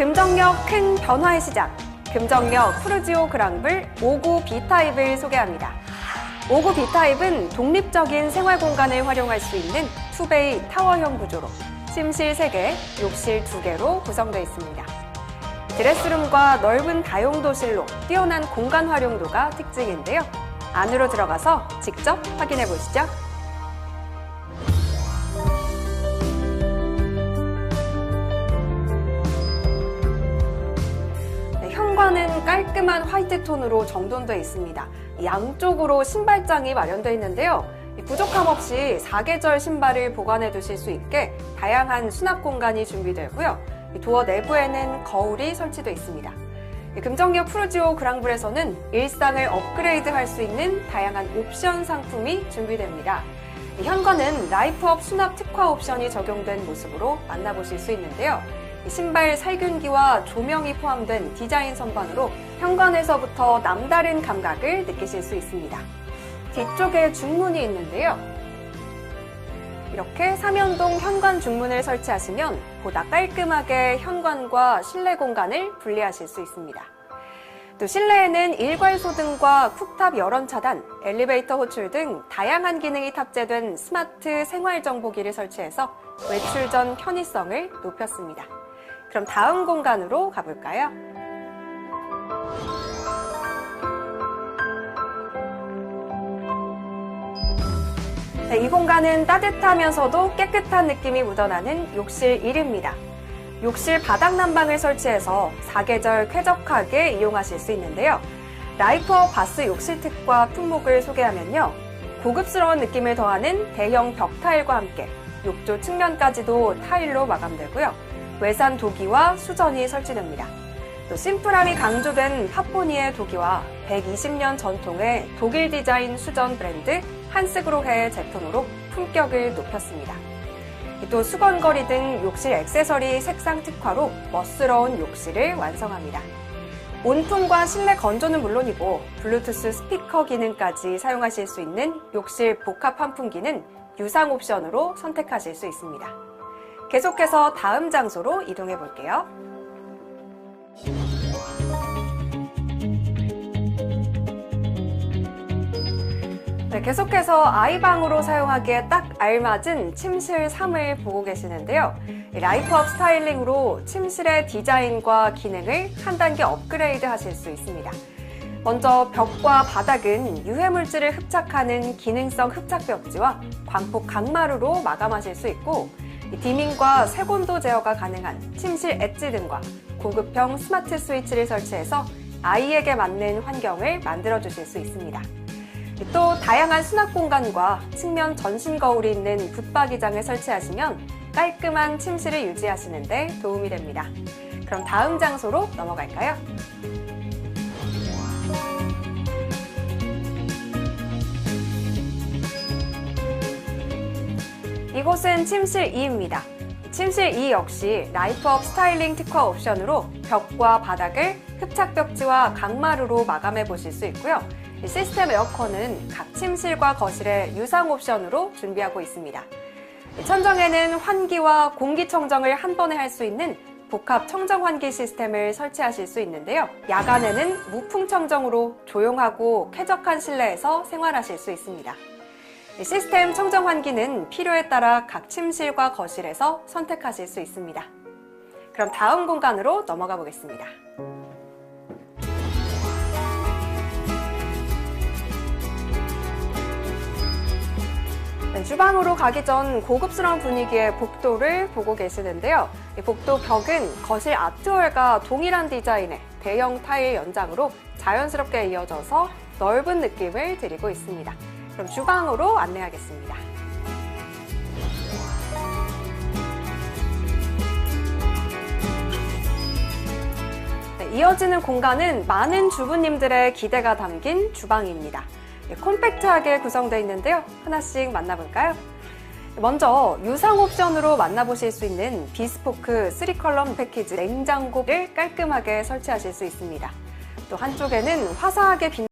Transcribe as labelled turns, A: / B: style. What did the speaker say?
A: 금정역 큰 변화의 시작. 금정역 푸르지오 그랑블 59 B타입을 소개합니다. 59 B타입은 독립적인 생활 공간을 활용할 수 있는 투베이 타워형 구조로 침실 3개, 욕실 2개로 구성되어 있습니다. 드레스룸과 넓은 다용도실로 뛰어난 공간 활용도가 특징인데요. 안으로 들어가서 직접 확인해 보시죠. 네, 현관은 깔끔한 화이트 톤으로 정돈되어 있습니다. 양쪽으로 신발장이 마련되어 있는데요. 이 부족함 없이 사계절 신발을 보관해 두실 수 있게 다양한 수납 공간이 준비되고요. 이 도어 내부에는 거울이 설치되어 있습니다. 이 금정역 프루지오 그랑블에서는 일상을 업그레이드 할 수 있는 다양한 옵션 상품이 준비됩니다. 이 현관은 라이프업 수납 특화 옵션이 적용된 모습으로 만나보실 수 있는데요. 이 신발 살균기와 조명이 포함된 디자인 선반으로 현관에서부터 남다른 감각을 느끼실 수 있습니다. 뒤쪽에 중문이 있는데요. 이렇게 삼연동 현관 중문을 설치하시면 보다 깔끔하게 현관과 실내 공간을 분리하실 수 있습니다. 또 실내에는 일괄소 등과 쿡탑 열원 차단, 엘리베이터 호출 등 다양한 기능이 탑재된 스마트 생활 정보기를 설치해서 외출 전 편의성을 높였습니다. 그럼 다음 공간으로 가볼까요? 네, 이 공간은 따뜻하면서도 깨끗한 느낌이 묻어나는 욕실 1입니다. 욕실 바닥 난방을 설치해서 사계절 쾌적하게 이용하실 수 있는데요. 라이프업 바스 욕실 특과 품목을 소개하면요. 고급스러운 느낌을 더하는 대형 벽 타일과 함께 욕조 측면까지도 타일로 마감되고요. 외산 도기와 수전이 설치됩니다. 또 심플함이 강조된 파포니의 도기와 120년 전통의 독일 디자인 수전 브랜드 한스그로헤의 제품으로 품격을 높였습니다. 또 수건거리 등 욕실 액세서리 색상 특화로 멋스러운 욕실을 완성합니다. 온풍과 실내 건조는 물론이고 블루투스 스피커 기능까지 사용하실 수 있는 욕실 복합 환풍기는 유상 옵션으로 선택하실 수 있습니다. 계속해서 다음 장소로 이동해 볼게요. 네, 계속해서 아이방으로 사용하기에 딱 알맞은 침실 3을 보고 계시는데요. 이 라이프업 스타일링으로 침실의 디자인과 기능을 한 단계 업그레이드 하실 수 있습니다. 먼저 벽과 바닥은 유해물질을 흡착하는 기능성 흡착벽지와 광폭 강마루로 마감하실 수 있고 이 디밍과 색온도 제어가 가능한 침실 엣지 등과 고급형 스마트 스위치를 설치해서 아이에게 맞는 환경을 만들어 주실 수 있습니다. 또 다양한 수납 공간과 측면 전신 거울이 있는 붙박이장을 설치하시면 깔끔한 침실을 유지하시는 데 도움이 됩니다. 그럼 다음 장소로 넘어갈까요? 이곳은 침실 2입니다. 침실 2 역시 라이프업 스타일링 특화 옵션으로 벽과 바닥을 흡착벽지와 강마루로 마감해 보실 수 있고요. 이 시스템 에어컨은 각 침실과 거실에 유상 옵션으로 준비하고 있습니다. 이 천정에는 환기와 공기청정을 한 번에 할 수 있는 복합 청정 환기 시스템을 설치하실 수 있는데요. 야간에는 무풍 청정으로 조용하고 쾌적한 실내에서 생활하실 수 있습니다. 이 시스템 청정 환기는 필요에 따라 각 침실과 거실에서 선택하실 수 있습니다. 그럼 다음 공간으로 넘어가 보겠습니다. 네, 주방으로 가기 전 고급스러운 분위기의 복도를 보고 계시는데요. 이 복도 벽은 거실 아트월과 동일한 디자인의 대형 타일 연장으로 자연스럽게 이어져서 넓은 느낌을 드리고 있습니다. 그럼 주방으로 안내하겠습니다. 네, 이어지는 공간은 많은 주부님들의 기대가 담긴 주방입니다. 네, 콤팩트하게 구성되어 있는데요. 하나씩 만나볼까요? 먼저 유상 옵션으로 만나보실 수 있는 비스포크 3컬럼 패키지 냉장고를 깔끔하게 설치하실 수 있습니다. 또 한쪽에는 화사하게 빛